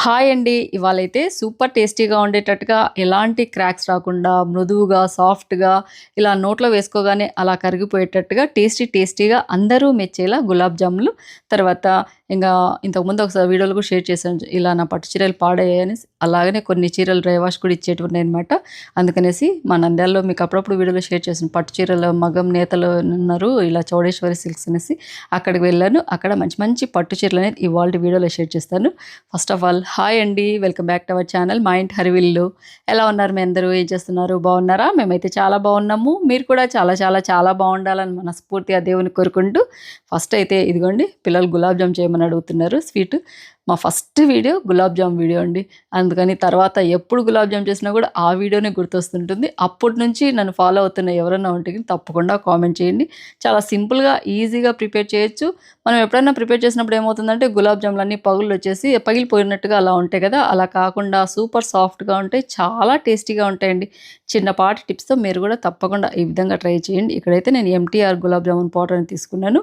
Hi అండి. ఇవాళైతే super టేస్టీగా ఉండేటట్టుగా ఎలాంటి క్రాక్స్ రాకుండా మృదువుగా సాఫ్ట్గా ఇలా నోట్లో వేసుకోగానే అలా కరిగిపోయేటట్టుగా టేస్టీ టేస్టీగా అందరూ మెచ్చేలా గులాబ్ జాములు తర్వాత ఇంకా ఇంతకుముందు ఒకసారి వీడియోలు కూడా షేర్ చేశాను. ఇలా నా పట్టు చీరలు పాడయ్యాయని అలాగనే కొన్ని చీరలు డ్రై వాష్ కూడా ఇచ్చేటువంటి అనమాట అందుకనేసి మా నంద్యాలలో మీకు అప్పుడప్పుడు వీడియోలో షేర్ చేశాను. పట్టు చీరలు మగం నేతలు ఉన్నారు ఇలా చౌడేశ్వరి సిల్క్స్ అనేసి అక్కడికి వెళ్ళాను. అక్కడ మంచి మంచి పట్టు చీరలు అనేది ఇవాళ వీడియోలో షేర్ చేస్తాను. ఫస్ట్ ఆఫ్ ఆల్ హాయ్ అండి. Welcome back to our channel మా ఇంటి హరివిల్లు ఎలా ఉన్నారు మీ అందరూ? ఏం చేస్తున్నారు? బాగున్నారా? మేమైతే చాలా బాగున్నాము. మీరు కూడా చాలా చాలా చాలా బాగుండాలని మనస్ఫూర్తిగా దేవుని కోరుకుంటూ ఫస్ట్ అయితే ఇదిగోండి పిల్లలు గులాబ్ జామ్ చేయమని అడుగుతున్నారు. స్వీట్ మా first video gulab jam video అండి. అందుకని తర్వాత ఎప్పుడు గులాబ్ జామ్ చేసినా కూడా ఆ వీడియోనే గుర్తొస్తుంటుంది. అప్పటి నుంచి నన్ను ఫాలో అవుతున్న ఎవరైనా ఉంటే తప్పకుండా కామెంట్ చేయండి. చాలా సింపుల్గా ఈజీగా ప్రిపేర్ చేయొచ్చు. మనం ఎప్పుడైనా ప్రిపేర్ చేసినప్పుడు ఏమవుతుందంటే గులాబ్ జాములు అన్నీ పగులు వచ్చేసి పగిలిపోయినట్టుగా అలా ఉంటాయి కదా. అలా కాకుండా సూపర్ సాఫ్ట్గా ఉంటాయి. చాలా టేస్టీగా ఉంటాయండి. చిన్నపాటి టిప్స్తో మీరు కూడా తప్పకుండా ఈ విధంగా ట్రై చేయండి. ఇక్కడైతే నేను ఎంటీఆర్ గులాబ్ జామున్ పౌడర్ని తీసుకున్నాను.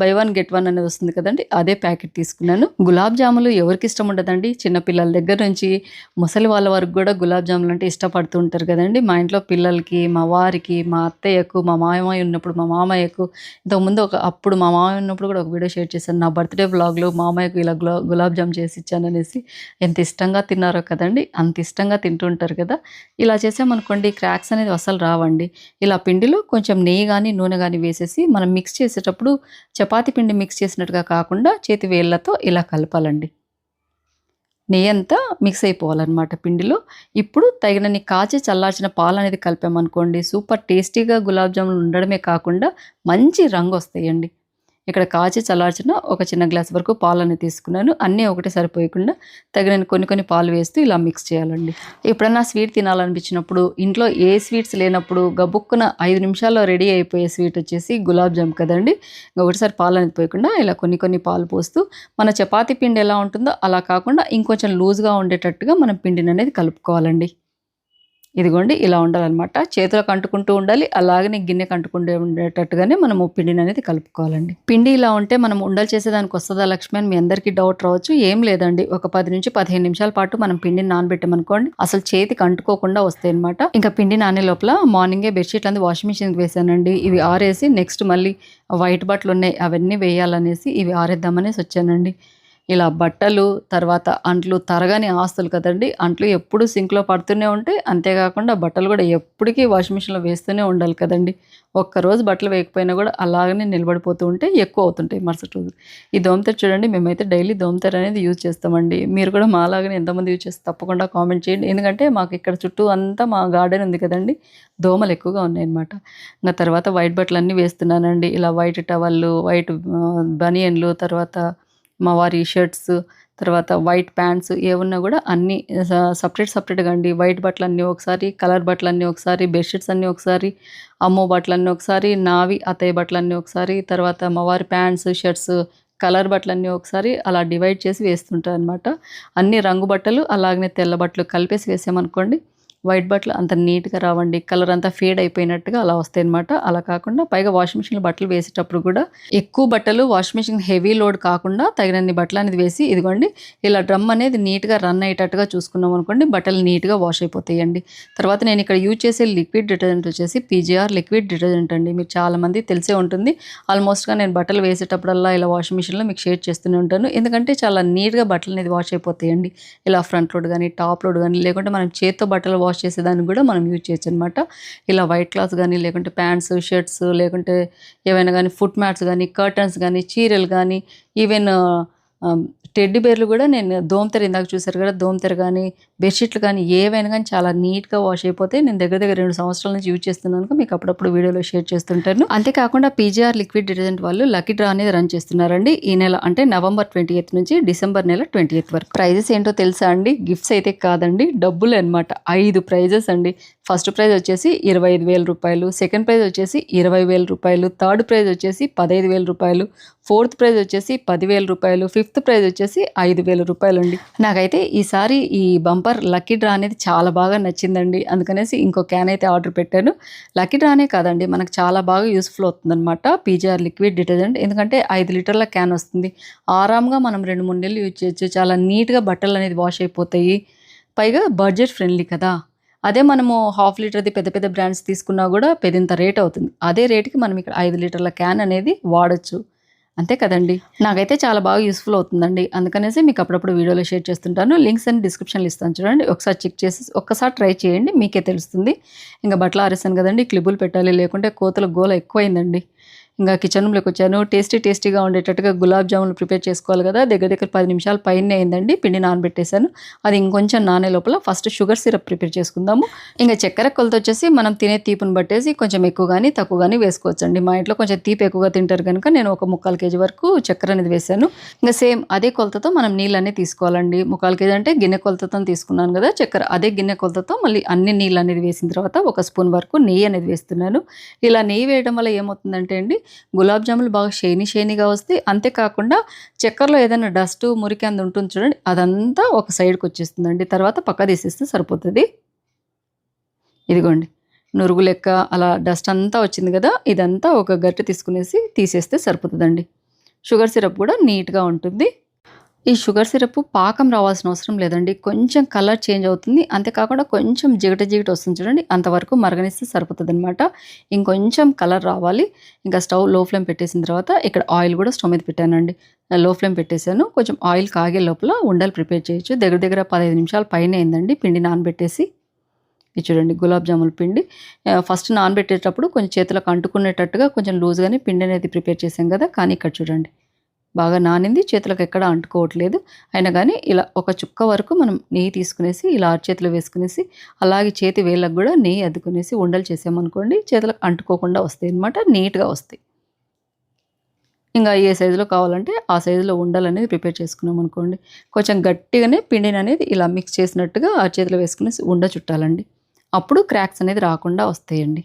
బై వన్ గెట్ వన్ అనేది వస్తుంది కదండి. అదే ప్యాకెట్ తీసుకున్నాను. గులాబ్ జాములు ఎవరికి ఇష్టం ఉండదండి? చిన్నపిల్లల దగ్గర నుంచి ముసలి వాళ్ళ వరకు కూడా గులాబ్ జాములు అంటే ఇష్టపడుతూ ఉంటారు కదండి. మా ఇంట్లో పిల్లలకి మా వారికి మా అత్తయ్యకు మా మామయ్య ఉన్నప్పుడు మా మామయ్యకు ఇంతకుముందు ఒక అప్పుడు మా మామయ్య ఉన్నప్పుడు కూడా ఒక వీడియో షేర్ చేశాను. నా బర్త్డే బ్లాగ్లో మామయ్యకు ఇలా గులా గులాబ్ జామ్ చేసి ఇచ్చాను అనేసి. ఎంత ఇష్టంగా తిన్నారో కదండి. అంత ఇష్టంగా తింటుంటారు కదా. ఇలా చేసామనుకోండి క్రాక్స్ అనేది అసలు రావండి. ఇలా పిండిలో కొంచెం నెయ్యి కానీ నూనె కానీ వేసేసి మనం మిక్స్ చేసేటప్పుడు చపాతీ పిండి మిక్స్ చేసినట్టుగా కాకుండా చేతి వేళ్ళతో ఇలా కలపాలి కలపాలండి నెయ్యి అంతా మిక్స్ అయిపోవాలన్నమాట పిండిలో. ఇప్పుడు తగినన్ని కాచి చల్లార్చిన పాలు అనేది కలిపామనుకోండి సూపర్ టేస్టీగా గులాబ్ జాములు ఉండడమే కాకుండా మంచి రంగు వస్తాయండి ఇక్కడ కాచి చల్లార్చిన ఒక చిన్న గ్లాస్ వరకు పాలని తీసుకున్నాను. అన్నీ ఒకటి సరిపోయకుండా తగిన కొన్ని కొన్ని పాలు వేస్తూ ఇలా మిక్స్ చేయాలండి. ఎప్పుడన్నా స్వీట్ తినాలనిపించినప్పుడు ఇంట్లో ఏ స్వీట్స్ లేనప్పుడు గబుక్కున ఐదు నిమిషాల్లో రెడీ అయిపోయే స్వీట్ వచ్చేసి గులాబ్ జామ్ కదండి. ఒకటిసారి పాలు అనేది పోయకుండా ఇలా కొన్ని కొన్ని పాలు పోస్తూ మన చపాతీ పిండి ఎలా ఉంటుందో అలా కాకుండా ఇంకొంచెం లూజ్గా ఉండేటట్టుగా మనం పిండిని అనేది కలుపుకోవాలండి. ఇదిగోండి ఇలా ఉండాలన్నమాట. చేతులకు అంటుకుంటూ ఉండాలి అలాగనే గిన్నె కంటుకుంటూ ఉండేటట్టుగానే మనము పిండిని అనేది కలుపుకోవాలండి. పిండి ఇలా ఉంటే మనం ఉండలు చేసేదానికి వస్తుందా లక్ష్మి అని మీ అందరికీ డౌట్ రావచ్చు ఏం లేదండి. ఒక పది నుంచి పదిహేను నిమిషాల పాటు మనం పిండిని నానబెట్టమనుకోండి అసలు చేతికి అంటుకోకుండా వస్తాయి అనమాట ఇంకా పిండి నానే లోపల మార్నింగే బెడ్షీట్లు అంది వాషింగ్ మిషన్కి వేసానండి ఇవి ఆరేసి నెక్స్ట్ మళ్ళీ వైట్ బట్టలు ఉన్నాయి అవన్నీ వేయాలనేసి ఇవి ఆరేద్దామనేసి వచ్చానండి. ఇలా బట్టలు తర్వాత అంట్లు తరగని ఆస్తులు కదండి. అంట్లు ఎప్పుడు సింక్లో పడుతూనే ఉంటాయి అంతేకాకుండా బట్టలు కూడా ఎప్పటికీ వాషింగ్ మిషన్లో వేస్తూనే ఉండాలి కదండి. ఒక్కరోజు బట్టలు వేయకపోయినా కూడా అలాగనే నిలబడిపోతూ ఉంటే ఎక్కువ అవుతుంటాయి మరుసటి రోజు. ఈ దోమతెర చూడండి మేమైతే డైలీ దోమతెర అనేది యూజ్ చేస్తామండి. మీరు కూడా మాలాగనే ఎంతమంది యూజ్ చేస్తే తప్పకుండా కామెంట్ చేయండి. ఎందుకంటే మాకు ఇక్కడ చుట్టూ అంతా మా గార్డెన్ ఉంది కదండి. దోమలు ఎక్కువగా ఉన్నాయన్నమాట. ఇంకా తర్వాత వైట్ బట్టలు అన్నీ వేస్తున్నానండి. ఇలా వైట్ టవల్లు వైట్ బనియన్లు తర్వాత మా వారి షర్ట్స్ తర్వాత వైట్ ప్యాంట్స్ ఏమున్నా కూడా అన్నీ సపరేట్ సపరేట్గా అండి. వైట్ బట్టలు అన్నీ ఒకసారి కలర్ బట్టలు అన్నీ ఒకసారి బెడ్షీట్స్ అన్నీ ఒకసారి అమ్మో బట్టలు అన్నీ ఒకసారి నావి అత్తయ్య బట్టలు అన్నీ ఒకసారి తర్వాత మా ప్యాంట్స్ షర్ట్స్ కలర్ బట్టలన్నీ ఒకసారి అలా డివైడ్ చేసి వేస్తుంటారు అనమాట అన్ని రంగు బట్టలు అలాగనే తెల్ల బట్టలు కలిపేసి వేసామనుకోండి వైట్ బట్టలు అంత నీట్గా రావండి కలర్ అంతా ఫేడ్ అయిపోయినట్టుగా అలా వస్తాయి అనమాట అలా కాకుండా పైగా వాషింగ్ మిషన్లో బట్టలు వేసేటప్పుడు కూడా ఎక్కువ బట్టలు వాషింగ్ మిషన్ హెవీ లోడ్ కాకుండా తగినన్ని బట్టలు అనేది వేసి ఇదిగోండి ఇలా డ్రమ్ అనేది నీట్గా రన్ అయ్యేటట్టుగా చూసుకున్నాం అనుకోండి బట్టలు నీట్గా వాష్ అయిపోతాయండి. తర్వాత నేను ఇక్కడ యూజ్ చేసే లిక్విడ్ డిటర్జెంట్ వచ్చేసి పీజీఆర్ లిక్విడ్ డిటర్జెంట్ అండి. మీరు చాలామంది తెలిసే ఉంటుంది. ఆల్మోస్ట్గా నేను బట్టలు వేసేటప్పుడల్లా ఇలా వాషింగ్ మిషన్లో మీకు షేర్ చేస్తూనే ఉంటాను. ఎందుకంటే చాలా నీట్గా బట్టలు అనేది వాష్ అయిపోతాయండి. ఇలా ఫ్రంట్ లోడ్ కానీ టాప్ లోడ్ కానీ లేకుంటే మనం చేత్తో బట్టలు వాష్ చేసేదానికి కూడా మనం యూజ్ చేయొచ్చు అనమాట ఇలా వైట్ క్లాత్ కానీ లేకుంటే ప్యాంట్స్ షర్ట్స్ లేకుంటే ఏవైనా కానీ ఫుట్ మ్యాట్స్ కానీ కర్టన్స్ కానీ చీరలు కానీ ఈవెన్ టెడ్డి బేర్లు కూడా నేను దోమతెర ఇందాక చూశారు కదా దోమతెర కానీ బెడ్షీట్లు కానీ ఏవైనా కానీ చాలా నీట్గా వాష్ అయిపోతే నేను దగ్గర దగ్గర రెండు సంవత్సరాల నుంచి యూజ్ చేస్తున్నాను. మీకు అప్పుడప్పుడు వీడియోలో షేర్ చేస్తుంటాను. అంతేకాకుండా పీజీఆర్ లిక్విడ్ డిటర్జెంట్ వాళ్ళు లక్కీ డ్రా అనేది రన్ చేస్తున్నారండి. ఈ నెల అంటే నవంబర్ ట్వంటీ ఎయిత్ నుంచి డిసెంబర్ నెల ట్వంటీ ఎయిత్ వరకు. ప్రైజెస్ ఏంటో తెలుసా అండి? గిఫ్ట్స్ అయితే కాదండి డబ్బులు అనమాట ఐదు ప్రైజెస్ అండి. ఫస్ట్ ప్రైజ్ వచ్చేసి ఇరవై ఐదు వేల రూపాయలు సెకండ్ ప్రైజ్ వచ్చేసి ఇరవై వేల రూపాయలు థర్డ్ ప్రైజ్ వచ్చేసి పదహైదు వేల రూపాయలు ఫోర్త్ ప్రైజ్ వచ్చేసి పదివేల రూపాయలు ఫిఫ్త్ ప్రైజ్ వచ్చేసి ఐదు వేల రూపాయలు అండి నాకైతే ఈసారి ఈ బంపర్ లక్కీ డ్రా అనేది చాలా బాగా నచ్చిందండి. అందుకనేసి ఇంకో క్యాన్ అయితే ఆర్డర్ పెట్టాను. లక్కీ డ్రానే కాదండి మనకు చాలా బాగా యూస్ఫుల్ అవుతుందన్నమాట. PGR liquid detergent. ఎందుకంటే ఐదు లీటర్ల క్యాన్ వస్తుంది. ఆరామ్గా మనం రెండు మూడు నెలలు యూజ్ చేయొచ్చు. చాలా నీట్గా బట్టలు అనేది వాష్ అయిపోతాయి. పైగా బడ్జెట్ ఫ్రెండ్లీ కదా. అదే మనము హాఫ్ లీటర్ది పెద్ద పెద్ద బ్రాండ్స్ తీసుకున్నా కూడా పెద్దంత రేట్ అవుతుంది. అదే రేట్కి మనం ఇక్కడ ఐదు లీటర్ల క్యాన్ అనేది వాడచ్చు. అంతే కదండి? నాకైతే చాలా బాగా యూస్ఫుల్ అవుతుందండి. అందుకనేసి మీకు అప్పుడప్పుడు వీడియోలో షేర్ చేస్తుంటాను. లింక్స్ అన్ని డిస్క్రిప్షన్లో ఇస్తాను చూడండి. ఒకసారి చెక్ చేసి ఒక్కసారి ట్రై చేయండి. మీకే తెలుస్తుంది. ఇంకా బట్టలు ఆరేసాను కదండి. క్లిబ్బులు పెట్టాలి లేకుంటే కోతల గోల ఎక్కువైందండి. ఇంకా కిచెన్లోకి వచ్చాను. టేస్టీ టేస్టీగా ఉండేటట్టుగా గులాబ్ జాములు ప్రిపేర్ చేసుకోవాలి కదా. దగ్గర దగ్గర పది నిమిషాలు పైన అయిందండి. పిండి నానబెట్టేశాను. అది ఇంకొంచెం నానే లోపల ఫస్ట్ షుగర్ సిరప్ ప్రిపేర్ చేసుకుందాము. ఇంకా చక్కెర కొలత వచ్చేసి మనం తినే తీపును బట్టేసి కొంచెం ఎక్కువ కానీ తక్కువ కానీ వేసుకోవచ్చండి. మా ఇంట్లో కొంచెం తీపి ఎక్కువగా తింటారు కనుక నేను ఒక ముక్కాలు కేజీ వరకు చక్కెర అనేది వేశాను. ఇంకా సేమ్ అదే కొలతతో మనం నీళ్ళన్నీ తీసుకోవాలండి. ముక్కాలు కేజీ అంటే గిన్నె కొలతతో తీసుకున్నాను కదా. చక్కెర అదే గిన్నె కొలతతో మళ్ళీ అన్ని నీళ్ళు అనేది వేసిన తర్వాత ఒక స్పూన్ వరకు నెయ్యి అనేది వేస్తున్నాను. ఇలా నెయ్యి వేయడం వల్ల ఏమవుతుందంటే అండి గులాబ్ జాములు బాగా షైనీ షైనీగా వస్తాయి అంతేకాకుండా చక్కెరలో ఏదైనా డస్ట్ మురికి అందు ఉంటుంది చూడండి అదంతా ఒక సైడ్కి వచ్చేస్తుందండి. తర్వాత పక్క తీసేస్తే సరిపోతుంది. ఇదిగోండి నురుగు లెక్క అలా డస్ట్ అంతా వచ్చింది కదా ఇదంతా ఒక గరిట తీసుకునేసి తీసేస్తే సరిపోతుందండి. షుగర్ సిరప్ కూడా నీట్గా ఉంటుంది. ఈ షుగర్ సిరప్ పాకం రావాల్సిన అవసరం లేదండి. కొంచెం కలర్ చేంజ్ అవుతుంది. అంతేకాకుండా కొంచెం జిగట జిగట వస్తుంది చూడండి. అంతవరకు మరగనిస్తే సరిపోతుంది అనమాట ఇంకొంచెం కలర్ రావాలి. ఇంకా స్టవ్లో ఫ్లేమ్ పెట్టేసిన తర్వాత ఇక్కడ ఆయిల్ కూడా స్టవ్ మీద పెట్టానండి. లో ఫ్లేమ్ పెట్టేశాను. కొంచెం ఆయిల్ కాగే లోపల ఉండలు ప్రిపేర్ చేయొచ్చు. దగ్గర దగ్గర పదహైదు నిమిషాలు పైన అయిందండి. పిండి నానబెట్టేసి. ఇది చూడండి గులాబ్ జాముల పిండి. ఫస్ట్ నానబెట్టేటప్పుడు కొంచెం చేతులకు అంటుకునేటట్టుగా కొంచెం లూజ్గానే పిండి అనేది ప్రిపేర్ చేసాం కదా. కానీ ఇక్కడ చూడండి. బాగా నానింది చేతులకు ఎక్కడ అంటుకోవట్లేదు. అయినా కానీ ఇలా ఒక చుక్క వరకు మనం నెయ్యి తీసుకునేసి ఇలా చేతిలో వేసుకునేసి అలాగే చేతి వేళ్ళకు కూడా నెయ్యి అద్దుకునేసి ఉండలు చేసామనుకోండి చేతులకు అంటుకోకుండా వస్తాయి అనమాట నీట్గా వస్తాయి. ఇంకా ఏ సైజులో కావాలంటే ఆ సైజులో ఉండలు అనేది ప్రిపేర్ చేసుకున్నాం అనుకోండి కొంచెం గట్టిగానే పిండిని అనేది ఇలా మిక్స్ చేసినట్టుగా ఆ చేతిలో వేసుకునేసి ఉండ చుట్టాలండి. అప్పుడు క్రాక్స్ అనేది రాకుండా వస్తాయండి.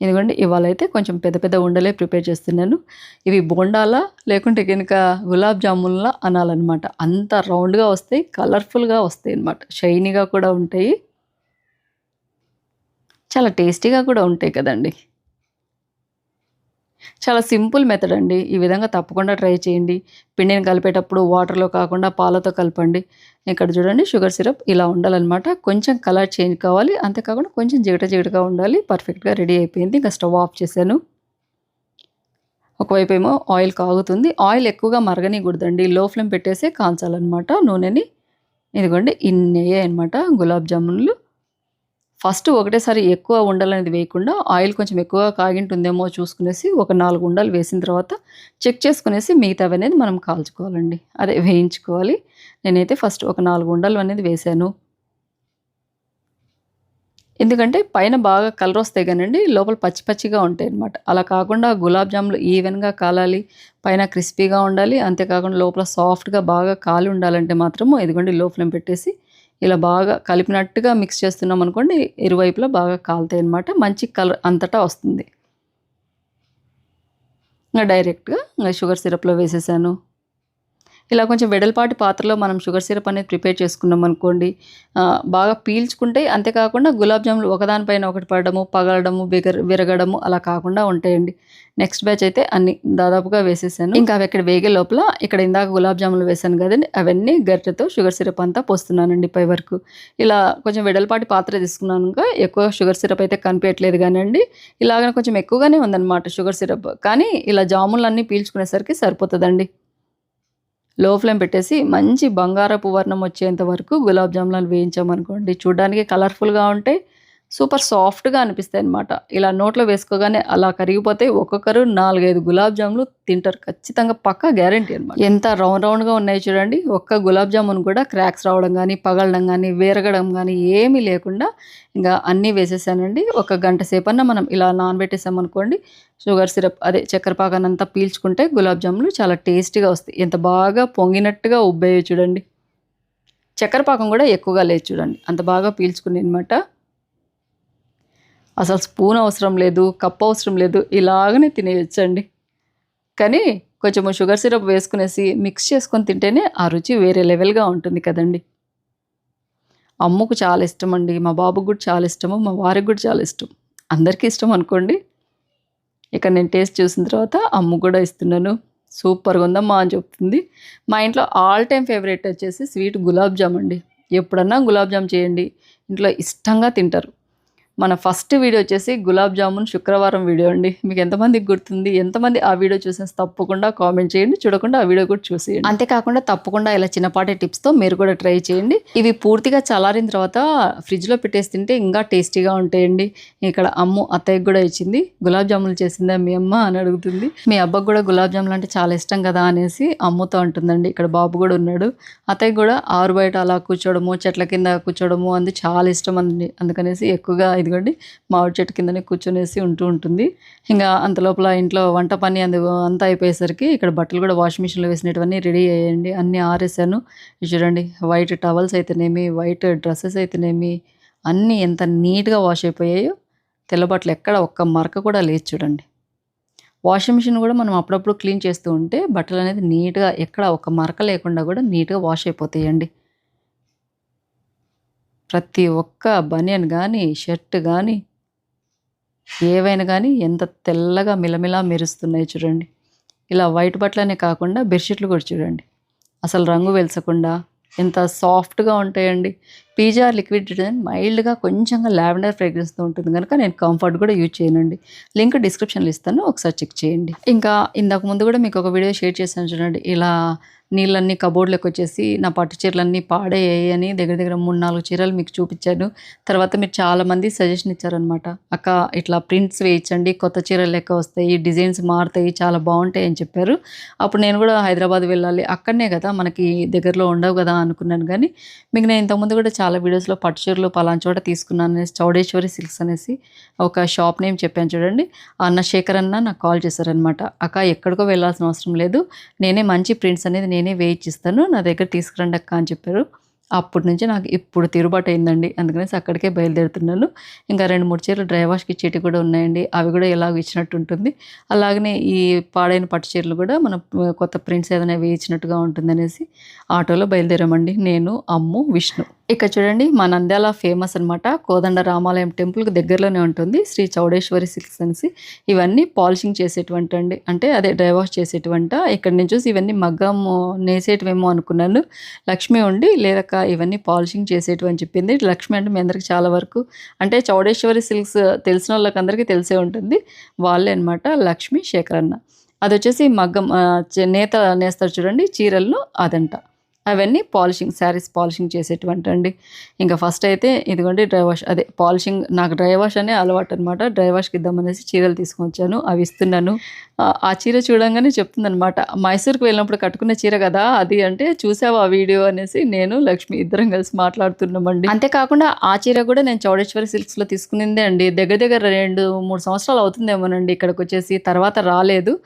ఎందుకంటే ఇవాళ అయితే కొంచెం పెద్ద పెద్ద ఉండలే ప్రిపేర్ చేస్తున్నాను. ఇవి బోండాలా లేకుంటే కనుక గులాబ్ జామున్లా అనాలన్నమాట. అంత రౌండ్గా వస్తాయి కలర్ఫుల్గా వస్తాయి అనమాట షైనీగా కూడా ఉంటాయి. చాలా టేస్టీగా కూడా ఉంటాయి కదండి. చాలా సింపుల్ మెథడ్ అండి. ఈ విధంగా తప్పకుండా ట్రై చేయండి. పిండిని కలిపేటప్పుడు వాటర్లో కాకుండా పాలతో కలపండి. ఇక్కడ చూడండి షుగర్ సిరప్ ఇలా ఉండాలన్నమాట. కొంచెం కలర్ చేంజ్ కావాలి. అంతేకాకుండా కొంచెం జిగట జిగటగా ఉండాలి. పర్ఫెక్ట్గా రెడీ అయిపోయింది. ఇంకా స్టవ్ ఆఫ్ చేశాను. ఒకవైపు ఏమో ఆయిల్ కాగుతుంది. ఆయిల్ ఎక్కువగా మరగనీకూడదండి లో ఫ్లేమ్ పెట్టేసే కాంచాలన్నమాట నూనెని. ఇదిగోండి ఇన్ని అనమాట గులాబ్ జామున్లు. ఫస్ట్ ఒకటేసారి ఎక్కువ ఉండలనేది వేయకుండా ఆయిల్ కొంచెం ఎక్కువ కాగింటుందేమో చూసుకునేసి ఒక నాలుగు ఉండలు వేసిన తర్వాత చెక్ చేసుకునేసి మిగతావి అనేది మనం కాల్చుకోవాలండి. అదే వేయించుకోవాలి. నేనైతే ఫస్ట్ ఒక నాలుగు ఉండలు అనేది వేశాను. ఎందుకంటే పైన బాగా కలర్ వస్తాయి కానండి లోపల పచ్చి పచ్చిగా ఉంటాయి అనమాట అలా కాకుండా గులాబ్ జాములు ఈవెన్గా కాలాలి పైన క్రిస్పీగా ఉండాలి అంతేకాకుండా లోపల సాఫ్ట్గా బాగా కాలి ఉండాలంటే మాత్రము ఇదిగోండి లో ఫ్లేమ్ పెట్టేసి ఇలా బాగా కలిపినట్టుగా మిక్స్ చేస్తున్నాం అనుకోండి ఇరువైపులా బాగా కాలుతాయి అనమాట మంచి కలర్ అంతటా వస్తుంది. ఇంకా డైరెక్ట్గా ఇంకా షుగర్ సిరప్లో వేసేసాను. ఇలా కొంచెం వెడల్పాటి పాత్రలో మనం షుగర్ సిరప్ అనేది ప్రిపేర్ చేసుకున్నాం అనుకోండి బాగా పీల్చుకుంటే అంతేకాకుండా గులాబ్ జాములు ఒకదానిపైన ఒకటి పడడము పగలడము బిగర్ విరగడము అలా కాకుండా ఉంటాయండి. నెక్స్ట్ బ్యాచ్ అయితే అన్ని దాదాపుగా వేసేసాను. ఇంకా అవి ఇక్కడ వేగే లోపల ఇక్కడ ఇందాక గులాబ్ జాములు వేసాను కదండి అవన్నీ గరిటెతో షుగర్ సిరప్ అంతా పోస్తున్నానండి పై వరకు. ఇలా కొంచెం వెడల్పాటి పాత్ర తీసుకున్నాను ఇంకా ఎక్కువ షుగర్ సిరప్ అయితే కనిపించట్లేదు కానండి ఇలాగ కొంచెం ఎక్కువగానే ఉందన్నమాట షుగర్ సిరప్. కానీ ఇలా జాములు అన్నీ పీల్చుకునేసరికి సరిపోతుందండి. లో ఫ్లేమ్ పెట్టేసి మంచి బంగారపు వర్ణం వచ్చేంత వరకు గులాబ్ జాములను వేయించామనుకోండి. చూడడానికి కలర్ఫుల్గా ఉంటాయి. సూపర్ సాఫ్ట్గా అనిపిస్తాయి అనమాట ఇలా నోట్లో వేసుకోగానే అలా కరిగిపోతే ఒక్కొక్కరు నాలుగైదు గులాబ్ జాములు తింటారు. ఖచ్చితంగా పక్కా గ్యారంటీ అనమాట ఎంత రౌండ్ రౌండ్గా ఉన్నాయి చూడండి. ఒక్క గులాబ్ జామున్ కూడా క్రాక్స్ రావడం కానీ పగలడం కానీ వేరగడం కానీ ఏమీ లేకుండా ఇంకా అన్నీ వేసేసానండి. ఒక గంట సేపన్నా మనం ఇలా నానబెట్టేసామనుకోండి షుగర్ సిరప్ అదే చక్కెర పాకానంతా పీల్చుకుంటే గులాబ్ జాములు చాలా టేస్టీగా వస్తాయి. ఎంత బాగా పొంగినట్టుగా ఉబ్బాయో చూడండి. చక్కెర పాకం కూడా ఎక్కువగా లేదు చూడండి. అంత బాగా పీల్చుకుని అనమాట అసలు స్పూన్ అవసరం లేదు కప్ అవసరం లేదు ఇలాగనే తినేయొచ్చండి. కానీ కొంచెం షుగర్ సిరప్ వేసుకునేసి మిక్స్ చేసుకొని తింటేనే ఆ రుచి వేరే లెవెల్గా ఉంటుంది కదండి. అమ్మకు చాలా ఇష్టం అండి మా బాబుకు కూడా చాలా ఇష్టము మా వారికి కూడా చాలా ఇష్టం. అందరికీ ఇష్టం అనుకోండి. ఇక్కడ నేను టేస్ట్ చూసిన తర్వాత అమ్ము కూడా ఇస్తున్నాను. సూపర్గా ఉందమ్మా అని చెప్తుంది. మా ఇంట్లో ఆల్ టైమ్ ఫేవరెట్ వచ్చేసి స్వీట్ గులాబ్ జామ్ అండి. ఎప్పుడన్నా గులాబ్ జామ్ చేయండి. ఇంట్లో ఇష్టంగా తింటారు. మన ఫస్ట్ వీడియో వచ్చేసి గులాబ్ జామున్ శుక్రవారం వీడియో అండి. మీకు ఎంతమందికి గుర్తుంది? ఎంతమంది ఆ వీడియో చూసేసి తప్పకుండా కామెంట్ చేయండి. చూడకుండా ఆ వీడియో కూడా చూసేయండి. అంతేకాకుండా తప్పకుండా ఇలా చిన్నపాటి టిప్స్తో మీరు కూడా ట్రై చేయండి. ఇవి పూర్తిగా చల్లారిన తర్వాత ఫ్రిడ్జ్లో పెట్టేసి తింటే ఇంకా టేస్టీగా ఉంటాయండి. ఇక్కడ అమ్ము అత్తయ్యకి కూడా ఇచ్చింది. గులాబ్ జాములు చేసిందా మీ అమ్మ అని అడుగుతుంది. మీ అబ్బకు కూడా గులాబ్ జాములు అంటే చాలా ఇష్టం కదా అనేసి అమ్ముతో అంటుందండి ఇక్కడ బాబు కూడా ఉన్నాడు. అత్తయ్య కూడా ఆరు బయట అలా కూర్చోడము చెట్ల కింద కూర్చోడము అంది చాలా ఇష్టం అండి అందుకనేసి ఎక్కువగా ఇదిగోండి మామిడి చెట్టు కిందనే కూర్చునేసి ఉంటూ ఉంటుంది. ఇంకా అంత లోపల ఇంట్లో వంట పని అందు అంతా అయిపోయేసరికి ఇక్కడ బట్టలు కూడా వాషింగ్ మిషన్లో వేసినటువన్నీ రెడీ అయ్యాయండి అన్నీ ఆరేసాను. చూడండి వైట్ టవల్స్ అయితేనేమి వైట్ డ్రెస్సెస్ అయితేనేమి అన్నీ ఎంత నీట్గా వాష్ అయిపోయాయో తెల్ల బట్టలు ఎక్కడ ఒక్క మరక కూడా లేదు చూడండి. వాషింగ్ మిషన్ కూడా మనం అప్పుడప్పుడు క్లీన్ చేస్తూ ఉంటే బట్టలు అనేది నీట్గా ఎక్కడ ఒక మరక లేకుండా కూడా నీట్గా వాష్ అయిపోతాయండి. ప్రతి ఒక్క బనియన్ కానీ షర్ట్ కానీ ఏవైనా కానీ ఎంత తెల్లగా మిలమిలా మెరుస్తున్నాయి చూడండి. ఇలా వైట్ బట్టలనే కాకుండా బెడ్షీట్లు కూడా చూడండి. అసలు రంగు వెలసకుండా ఎంత సాఫ్ట్గా ఉంటాయండి. పీజార్ లిక్విడ్ డిటర్జెంట్ మైల్డ్గా కొంచెంగా లావెండర్ ఫ్రేగ్రెన్స్తో ఉంటుంది కనుక నేను కంఫర్ట్ కూడా యూజ్ చేయనండి. లింక్ డిస్క్రిప్షన్లో ఇస్తాను ఒకసారి చెక్ చేయండి. ఇంకా ఇంతకు ముందు కూడా మీకు ఒక వీడియో షేర్ చేశాను చూడండి. ఇలా నీళ్ళన్నీ కబోర్డ్లోకి వచ్చేసి నా పట్టు చీరలన్నీ పాడేయాయి అని దగ్గర దగ్గర మూడు నాలుగు చీరలు మీకు చూపించాను. తర్వాత మీరు చాలామంది సజెషన్ ఇచ్చారనమాట అక్క ఇట్లా ప్రింట్స్ వేయించండి కొత్త చీరలు లెక్క వస్తాయి డిజైన్స్ మారుతాయి చాలా బాగుంటాయి అని చెప్పారు. అప్పుడు నేను కూడా హైదరాబాద్ వెళ్ళాలి అక్కడనే కదా మనకి దగ్గరలో ఉండవు కదా అనుకున్నాను. కానీ మీకు నేను ఇంతకుముందు కూడా చాలా వీడియోస్లో పట్టు చీరలు పలానా చోట తీసుకున్నాను అనేసి చౌడేశ్వరి సిల్క్స్ అనేసి ఒక షాప్ నేమ్ చెప్పాను చూడండి. అన్న శేఖర్ అన్న నాకు కాల్ చేశారనమాట అక్క ఎక్కడికో వెళ్ళాల్సిన అవసరం లేదు. నేనే మంచి ప్రింట్స్ అనేది నేనే వేయించిస్తాను నా దగ్గర తీసుకురండి అక్క అని చెప్పారు. అప్పటి నుంచి నాకు ఇప్పుడు తిరుబాటు అయిందండి. అందుకనేసి అక్కడికే బయలుదేరుతున్నాను. ఇంకా రెండు మూడు చీరలు డ్రై వాష్కి చెట్టు కూడా ఉన్నాయండి. అవి కూడా ఎలాగో ఇచ్చినట్టు ఉంటుంది. అలాగనే ఈ పాడైన పట్టు చీరలు కూడా మన కొత్త ప్రింట్స్ ఏదైనా వేయించినట్టుగా ఉంటుంది అనేసి ఆటోలో బయలుదేరామండి. నేను అమ్ము విష్ణు. ఇక్కడ చూడండి మా నంద్యాల ఫేమస్ అనమాట కోదండ రామాలయం టెంపుల్కి దగ్గరలోనే ఉంటుంది. శ్రీ చౌడేశ్వరి సిల్క్స్ అనేసి ఇవన్నీ పాలిషింగ్ చేసేటువంటి అండి. అంటే అదే డ్రై వాష్ చేసేటువంటి. ఇక్కడ నేను చూసి ఇవన్నీ మగ్గం నేసేటివేమో అనుకున్నాను. లక్ష్మి ఉండి లేదక్క ఇవన్నీ పాలిషింగ్ చేసేటివి అని చెప్పింది. లక్ష్మి అంటే మీ అందరికి చాలా వరకు అంటే చౌడేశ్వరి సిల్క్స్ తెలిసిన వాళ్ళకి అందరికీ తెలిసే ఉంటుంది. వాళ్ళే అనమాట లక్ష్మి శేఖరన్న అది వచ్చేసి మగ్గం నేత నేస్తారు చూడండి చీరలను అదంట. అవన్నీ పాలిషింగ్ శారీస్ పాలిషింగ్ చేసేటువంటి అండి ఇంకా ఫస్ట్ అయితే ఇదిగోండి డ్రై వాష్. అదే పాలిషింగ్ నాకు డ్రై వాష్ అనే అలవాటు అనమాట డ్రై వాష్కి ఇద్దామనేసి చీరలు తీసుకొచ్చాను అవి ఇస్తున్నాను. ఆ, చీర చూడంగానే చెప్తుందనమాట మైసూర్కి వెళ్ళినప్పుడు కట్టుకున్న చీర కదా అది అంటే చూసావా ఆ వీడియో? అనేసి నేను లక్ష్మి ఇద్దరం కలిసి మాట్లాడుతున్నామండి. అంతేకాకుండా ఆ చీర కూడా నేను చౌడేశ్వరి సిల్క్స్లో తీసుకునిందే అండి. దగ్గర దగ్గర రెండు మూడు సంవత్సరాలు అవుతుందేమోనండి ఇక్కడికి వచ్చేసి తర్వాత రాలేదు.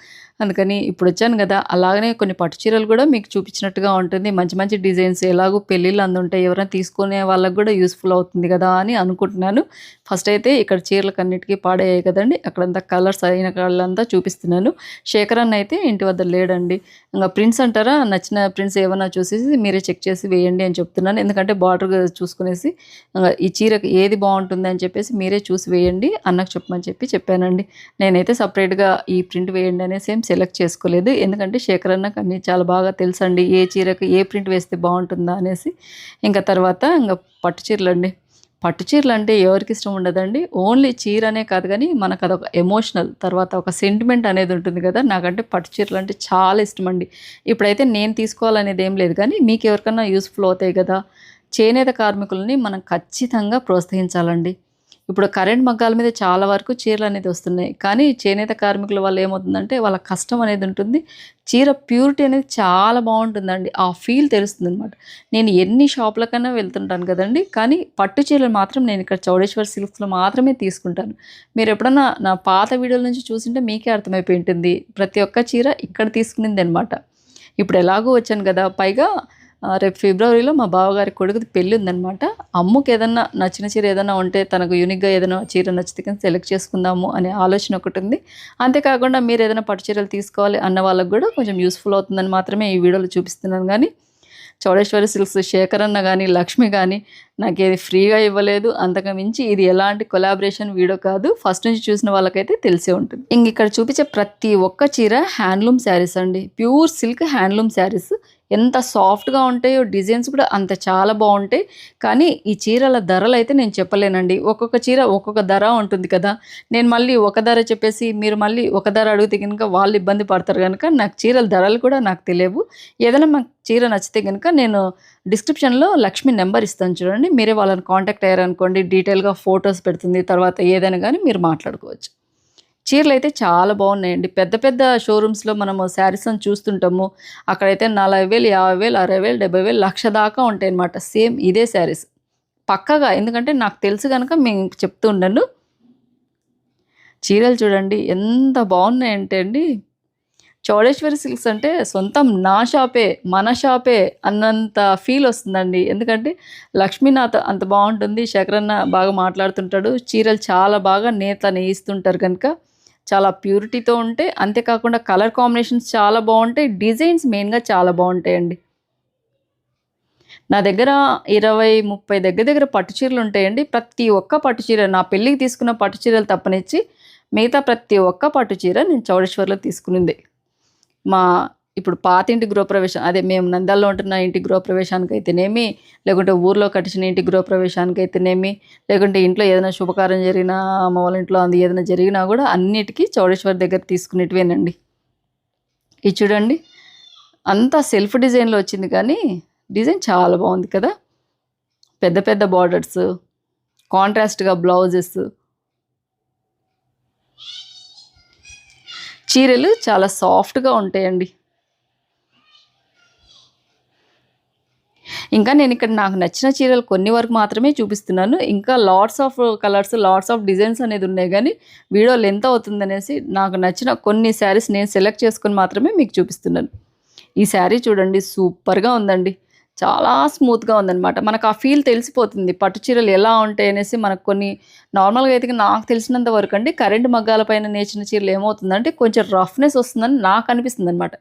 అందుకని ఇప్పుడు వచ్చాను కదా అలాగనే కొన్ని పట్టు చీరలు కూడా మీకు చూపించినట్టుగా ఉంటుంది. మంచి మంచి డిజైన్స్ ఎలాగో పెళ్ళిళ్ళు అందుంటాయి. ఎవరైనా తీసుకునే వాళ్ళకి కూడా యూస్ఫుల్ అవుతుంది కదా అని అనుకుంటున్నాను. ఫస్ట్ అయితే ఇక్కడ చీరలకు అన్నిటికీ పాడయ్యాయి కదండి. అక్కడంతా కలర్స్ అయిన కళ్ళంతా చూపిస్తున్నాను. శేఖర్ అన్న అయితే ఇంటి వద్ద లేడండి. ఇంకా ప్రింట్స్ అంటారా? నచ్చిన ప్రింట్స్ ఏమైనా చూసేసి మీరే చెక్ చేసి వేయండి అని చెప్తున్నాను. ఎందుకంటే బార్డర్ చూసుకునేసి ఇంకా ఈ చీరకు ఏది బాగుంటుంది అని చెప్పేసి మీరే చూసి వేయండి. అన్నకు చెప్పమని చెప్పి చెప్పానండి. నేనైతే సపరేట్గా ఈ ప్రింట్ వేయండి అనేసి ఏం సెలెక్ట్ చేసుకోలేదు. ఎందుకంటే శేఖర్ అన్నకు అన్నీ చాలా బాగా తెలుసండి. ఏ చీరకు ఏ ప్రింట్ వేస్తే బాగుంటుందా అనేసి. ఇంకా తర్వాత ఇంకా పట్టు చీరలు అండి. పట్టు చీరలు అంటే ఎవరికి ఇష్టం ఉండదండి. ఓన్లీ చీర అనే కాదు కానీ మనకు అదొక ఎమోషనల్ తర్వాత ఒక సెంటిమెంట్ అనేది ఉంటుంది కదా. నాకంటే పట్టు చీరలు అంటే చాలా ఇష్టం అండి. ఇప్పుడైతే నేను తీసుకోవాలనేది ఏం లేదు కానీ మీకు ఎవరికైనా యూస్ఫుల్ అవుతాయి కదా. చేనేత కార్మికులని మనం ఖచ్చితంగా ప్రోత్సహించాలండి. ఇప్పుడు కరెంట్ మగ్గాల మీద చాలా వరకు చీరలు అనేది వస్తున్నాయి. కానీ చేనేత కార్మికుల వల్ల ఏమవుతుందంటే వాళ్ళ కష్టం అనేది ఉంటుంది. చీర ప్యూరిటీ అనేది చాలా బాగుంటుందండి. ఆ ఫీల్ తెలుస్తుంది అనమాట నేను ఎన్ని షాపులకైనా వెళ్తుంటాను కదండి. కానీ పట్టు చీరలు మాత్రం నేను ఇక్కడ చౌడేశ్వర్ సిల్క్స్లో మాత్రమే తీసుకుంటాను. మీరు ఎప్పుడన్నా నా పాత వీడియోల నుంచి చూసింటే మీకే అర్థమైపోయి ఉంటుంది. ప్రతి ఒక్క చీర ఇక్కడ తీసుకునింది అనమాట ఇప్పుడు ఎలాగో వచ్చాను కదా. పైగా రేపు ఫిబ్రవరిలో మా బావగారి కొడుకుది పెళ్ళి ఉందనమాట అమ్ముకి ఏదన్నా నచ్చిన చీర ఏదైనా ఉంటే తనకు యూనిక్గా ఏదైనా చీర నచ్చితే కానీ సెలెక్ట్ చేసుకుందాము అనే ఆలోచన ఒకటి ఉంది. అంతేకాకుండా మీరు ఏదైనా పట్టు చీరలు తీసుకోవాలి అన్న వాళ్ళకు కూడా కొంచెం యూస్ఫుల్ అవుతుందని మాత్రమే ఈ వీడియోలో చూపిస్తున్నాను. కానీ చౌడేశ్వరి సిల్క్స్ శేఖర్ అన్న కానీ లక్ష్మి కానీ నాకు ఏది ఫ్రీగా ఇవ్వలేదు. అంతకు మించి ఇది ఎలాంటి కొలాబరేషన్ వీడియో కాదు. ఫస్ట్ నుంచి చూసిన వాళ్ళకైతే తెలిసే ఉంటుంది. ఇంక ఇక్కడ చూపించే ప్రతి ఒక్క చీర హ్యాండ్లూమ్ శారీస్ అండి. Pure silk handloom saris. ఎంత సాఫ్ట్గా ఉంటాయో డిజైన్స్ కూడా అంత చాలా బాగుంటాయి. కానీ ఈ చీరల ధరలు అయితే నేను చెప్పలేనండి. ఒక్కొక్క చీర ఒక్కొక్క ధర ఉంటుంది కదా. నేను మళ్ళీ ఒక ధర చెప్పేసి మీరు మళ్ళీ ఒక ధర అడిగితే కనుక వాళ్ళు ఇబ్బంది పడతారు కనుక నాకు చీరల ధరలు కూడా నాకు తెలియవు. ఏదైనా మాకు చీర నచ్చితే కనుక నేను డిస్క్రిప్షన్లో లక్ష్మి నెంబర్ ఇస్తాను చూడండి. మీరే వాళ్ళని కాంటాక్ట్ అయ్యారనుకోండి డీటెయిల్గా ఫొటోస్ పెడుతుంది తర్వాత ఏదైనా కానీ మీరు మాట్లాడుకోవచ్చు. చీరలు అయితే చాలా బాగున్నాయండి. పెద్ద పెద్ద షోరూమ్స్లో మనము శారీస్ అని చూస్తుంటాము. అక్కడైతే నలభై వేలు యాభై వేలు అరవై వేలు డెబ్బై వేలు లక్ష దాకా ఉంటాయి అన్నమాట సేమ్ ఇదే శారీస్. పక్కగా ఎందుకంటే నాకు తెలుసు కనుక మేము చెప్తూ ఉండను. చీరలు చూడండి ఎంత బాగున్నాయంటే అండి. చౌడేశ్వరి సిల్క్స్ అంటే సొంతం నా షాపే మన షాపే అన్నంత ఫీల్ వస్తుందండి. ఎందుకంటే లక్ష్మీనాథ్ అంత బాగుంటుంది శకరన్న బాగా మాట్లాడుతుంటాడు చీరలు చాలా బాగా నేత నేయిస్తుంటారు కనుక చాలా ప్యూరిటీతో ఉంటే అంతేకాకుండా కలర్ కాంబినేషన్స్ చాలా బాగుంటాయి డిజైన్స్ మెయిన్గా చాలా బాగుంటాయండి. నా దగ్గర ఇరవై ముప్పై దగ్గర దగ్గర పట్టు చీరలు ఉంటాయండి. ప్రతి ఒక్క పట్టు చీర నా పెళ్ళికి తీసుకున్న పట్టు చీరలు తప్పనిచ్చి మిగతా ప్రతి ఒక్క పట్టు చీర నేను చౌడేశ్వర్లో తీసుకునింది. మా ఇప్పుడు పాత ఇంటి గృహప్రవేశం అదే మేము నంద్యాలలో ఉంటున్న ఇంటి గృహప్రవేశానికి అయితేనేమి లేకుంటే ఊర్లో కట్టించిన ఇంటి గృహప్రవేశానికి అయితేనేమి లేకుంటే ఇంట్లో ఏదైనా శుభకార్యం జరిగినా అమ్మ వాళ్ళ ఇంట్లో అది ఏదైనా జరిగినా కూడా అన్నిటికీ చౌడేశ్వరి దగ్గర తీసుకునేటివేనండి. ఇది చూడండి అంతా సెల్ఫ్ డిజైన్లో వచ్చింది కానీ డిజైన్ చాలా బాగుంది కదా. పెద్ద పెద్ద బార్డర్స్ కాంట్రాస్ట్గా బ్లౌజెస్. చీరలు చాలా సాఫ్ట్గా ఉంటాయండి. ఇంకా నేను ఇక్కడ నాకు నచ్చిన చీరలు కొన్ని వరకు మాత్రమే చూపిస్తున్నాను. ఇంకా lots of colours lots of designs అనేది ఉన్నాయి కానీ వీడియో లెంత్ అవుతుందనేసి నాకు నచ్చిన కొన్ని శారీస్ నేను సెలెక్ట్ చేసుకొని మాత్రమే మీకు చూపిస్తున్నాను. ఈ శారీ చూడండి సూపర్గా ఉందండి. చాలా స్మూత్గా ఉందన్నమాట. మనకు ఆ ఫీల్ తెలిసిపోతుంది. పట్టు చీరలు ఎలా ఉంటాయి అనేసి మనకు కొన్ని నార్మల్గా అయితే నాకు తెలిసినంత వరకు అండి కరెంట్ మగ్గాల పైన నేర్చిన చీరలు ఏమవుతుందంటే కొంచెం రఫ్నెస్ వస్తుందని నాకు అనిపిస్తుంది అనమాట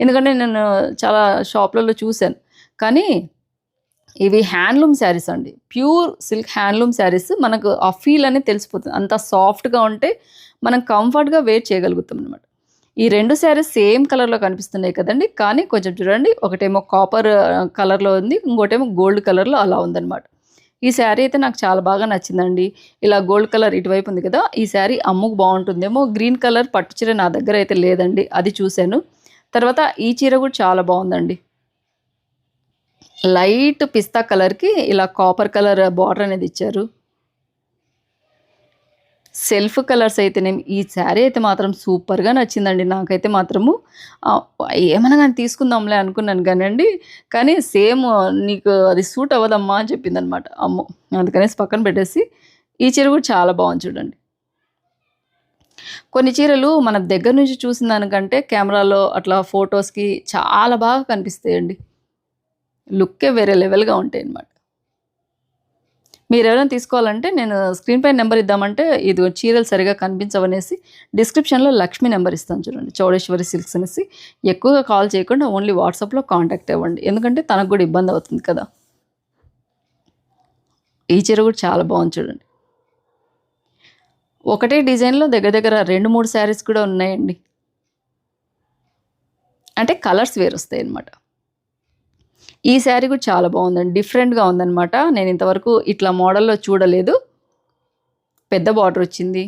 ఎందుకంటే నేను చాలా షాప్లలో చూశాను. కానీ ఇవి హ్యాండ్లూమ్ శారీస్ అండి. ప్యూర్ సిల్క్ హ్యాండ్లూమ్ శారీస్ మనకు ఆ ఫీల్ అనేది తెలిసిపోతుంది. అంత సాఫ్ట్గా ఉంటే మనం కంఫర్ట్గా వేర్ చేయగలుగుతాం అనమాట ఈ రెండు శారీస్ సేమ్ కలర్లో కనిపిస్తున్నాయి కదండి. కానీ కొంచెం చూడండి ఒకటేమో కాపర్ కలర్లో ఉంది ఇంకోటేమో గోల్డ్ కలర్లో అలా ఉందన్నమాట. ఈ శారీ అయితే నాకు చాలా బాగా నచ్చిందండి. ఇలా గోల్డ్ కలర్ ఇటువైపు ఉంది కదా ఈ శారీ అమ్ముకు బాగుంటుందేమో గ్రీన్ కలర్ పట్టు చీర నా దగ్గర అయితే లేదండి అది చూశాను. తర్వాత ఈ చీర కూడా చాలా బాగుందండి. లైట్ పిస్తా కలర్కి ఇలా కాపర్ కలర్ బార్డర్ అనేది ఇచ్చారు. సెల్ఫ్ కలర్స్ అయితేనేమి ఈ శారీ అయితే మాత్రం సూపర్గా నచ్చిందండి. నాకైతే మాత్రము ఏమైనా కానీ తీసుకుందాంలే అనుకున్నాను కానండి. కానీ సేమ్ నీకు అది సూట్ అవ్వదమ్మా అని చెప్పింది అనమాట అమ్మో అందుకనేసి పక్కన పెట్టేసి ఈ చీర కూడా చాలా బాగుంది చూడండి. కొన్ని చీరలు మన దగ్గర నుంచి చూసిన దానికంటే కెమెరాలో అట్లా ఫొటోస్కి చాలా బాగా కనిపిస్తాయండి. లుక్కే వేరే లెవెల్గా ఉంటాయి అన్నమాట మీరు ఎవరైనా తీసుకోవాలంటే నేను స్క్రీన్ పై నెంబర్ ఇద్దామంటే ఇది చీరలు సరిగా కనిపించవనేసి డిస్క్రిప్షన్లో లక్ష్మి నెంబర్ ఇస్తాను చూడండి చౌడేశ్వరి సిల్క్స్ అనేసి. ఎక్కువగా కాల్ చేయకుండా ఓన్లీ వాట్సాప్లో కాంటాక్ట్ అవ్వండి ఎందుకంటే తనకు కూడా ఇబ్బంది అవుతుంది కదా. ఈ చీర కూడా చాలా బాగుంది చూడండి. ఒకటే డిజైన్లో దగ్గర దగ్గర రెండు మూడు శారీస్ కూడా ఉన్నాయండి. అంటే కలర్స్ వేరు వస్తాయి అన్నమాట ఈ శారీ కూడా చాలా బాగుందండి. డిఫరెంట్గా ఉందన్నమాట. నేను ఇంతవరకు ఇట్లా మోడల్లో చూడలేదు. పెద్ద బార్డర్ వచ్చింది.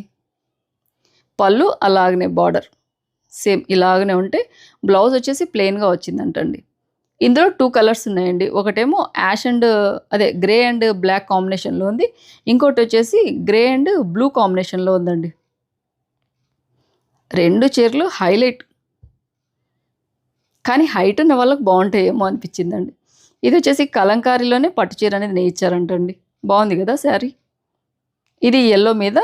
పళ్ళు అలాగనే బార్డర్ సేమ్ ఇలాగనే ఉంటే బ్లౌజ్ వచ్చేసి ప్లెయిన్గా వచ్చిందంటండి. ఇందులో టూ కలర్స్ ఉన్నాయండి. ఒకటేమో యాష్ అండ్ అదే గ్రే అండ్ బ్లాక్ కాంబినేషన్లో ఉంది. ఇంకోటి వచ్చేసి గ్రే అండ్ బ్లూ కాంబినేషన్లో ఉందండి. రెండు చీరలు హైలైట్ కానీ హైట్ ఉన్న వాళ్ళకి బాగుంటాయేమో అనిపించిందండి. ఇది వచ్చేసి కలంకారీలోనే పట్టు చీర అనేది నేయించారంటండి బాగుంది కదా శారీ ఇది ఎల్లో మీద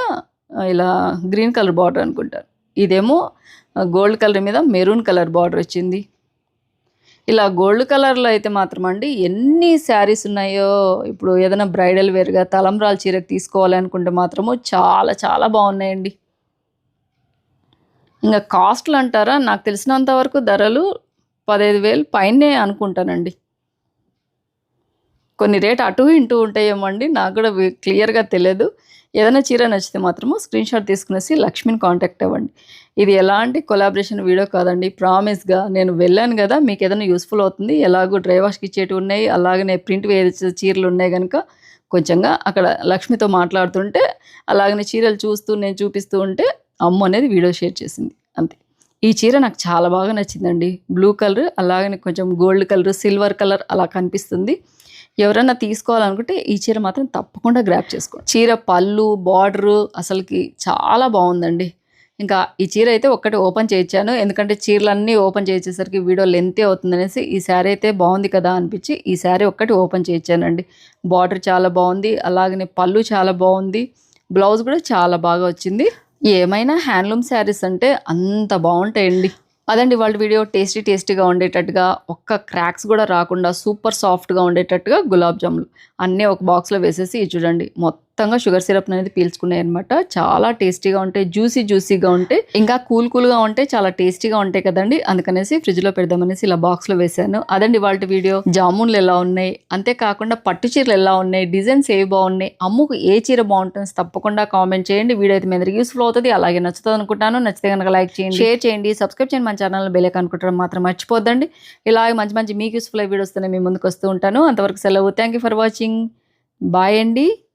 ఇలా గ్రీన్ కలర్ బార్డర్ అనుకుంటారు ఇదేమో గోల్డ్ కలర్ మీద మెరూన్ కలర్ బార్డర్ వచ్చింది ఇలా గోల్డ్ కలర్‌లో అయితే మాత్రం అండి ఎన్ని శారీస్ ఉన్నాయో, ఇప్పుడు ఏదైనా బ్రైడల్ వేర్‌గా తలంబ్రాల చీరకు తీసుకోవాలనుకుంటే మాత్రము చాలా చాలా బాగున్నాయండి. ఇంకా కాస్ట్‌లు అంటారా? నాకు తెలిసినంత వరకు ధరలు 15,000 పైనే అనుకుంటానండి. కొన్ని రేట్ అటు ఇంటూ ఉంటాయేమో అండి. నాకు కూడా క్లియర్‌గా తెలియదు. ఏదైనా చీర నచ్చితే మాత్రము స్క్రీన్‌షాట్ తీసుకునేసి లక్ష్మిని కాంటాక్ట్ అవ్వండి. ఇది ఎలాంటి కొలాబరేషన్ వీడియో కాదండి. ప్రామిస్‌గా నేను వెళ్ళాను కదా మీకు ఏదైనా యూస్ఫుల్ అవుతుంది. ఎలాగో డ్రై వాష్‌కి ఇచ్చేటివి ఉన్నాయి. అలాగనే ప్రింట్ వేసే చీరలు ఉన్నాయి కనుక కొంచెంగా అక్కడ లక్ష్మితో మాట్లాడుతుంటే, అలాగనే చీరలు చూస్తూ నేను చూపిస్తూ ఉంటే అమ్మ అనేది వీడియో షేర్ చేసింది. అంతే. ఈ చీర నాకు చాలా బాగా నచ్చిందండి. బ్లూ కలర్ అలాగనే కొంచెం గోల్డ్ కలర్, సిల్వర్ కలర్ అలా కనిపిస్తుంది. ఎవరైనా తీసుకోవాలనుకుంటే ఈ చీర మాత్రం తప్పకుండా గ్రాప్ చేసుకోండి. చీర పళ్ళు, బార్డరు అసలుకి చాలా బాగుందండి ఇంకా ఈ చీర అయితే ఒక్కటి ఓపెన్ చేయించాను. ఎందుకంటే చీరలన్నీ ఓపెన్ చేసేసరికి వీడియో లెంతే అవుతుందనేసి ఈ శారీ అయితే బాగుంది కదా! అనిపించి ఈ శారీ ఒక్కటి ఓపెన్ చేయించానండి. బార్డర్ చాలా బాగుంది అలాగనే పళ్ళు చాలా బాగుంది బ్లౌజ్ కూడా చాలా బాగా వచ్చింది. ఏమైనా హ్యాండ్లూమ్ శారీస్ అంటే అంత బాగుంటాయండి అదండి వాళ్ళ వీడియో. టేస్టీ టేస్టీగా ఉండేటట్టుగా ఒక్క క్రాక్స్ కూడా రాకుండా సూపర్ సాఫ్ట్‌గా ఉండేటట్టుగా గులాబ్ జాములు అన్నీ ఒక బాక్స్‌లో వేసేసి చూడండి మొత్తం మొత్తంగా షుగర్ సిరప్ అనేది పీల్చుకున్నాయన్నమాట. చాలా టేస్టీగా ఉంటాయి. జ్యూసీ జ్యూసీగా ఉంటాయి. ఇంకా కూల్ కూల్‌గా ఉంటే చాలా టేస్టీగా ఉంటాయి కదండీ! అందుకనేసి ఫ్రిడ్జ్‌లో పెడదామనేసి ఇలా బాక్స్‌లో వేశాను. అదండి వాళ్ళ వీడియో. జామున్లు ఎలా ఉన్నాయి? అంతే కాకుండా పట్టు చీరలు ఎలా ఉన్నాయి? డిజైన్స్ ఏవి బాగున్నాయి? అమ్ముకు ఏ చీర బాగుంటుంది తప్పకుండా కామెంట్ చేయండి. వీడియో అయితే మీ అందరికి అవుతుంది అలాగే నచ్చుతుంది అనుకుంటాను. నచ్చితే గనుక లైక్ చేయండి. షేర్ చేయండి. సబ్స్క్రైబ్ చేయండి. మన ఛానల్ బెల్ అనుకుంటారు మాత్రం మర్చిపోద్దండి. ఇలాగే మంచి మంచి మీకు యూస్ఫుల్ అయ్యే వీడియోస్‌తోనే మీ ముందుకు వస్తూ ఉంటాను. అంతవరకు సెలవు. Thank for watching. బాయ్ అండి.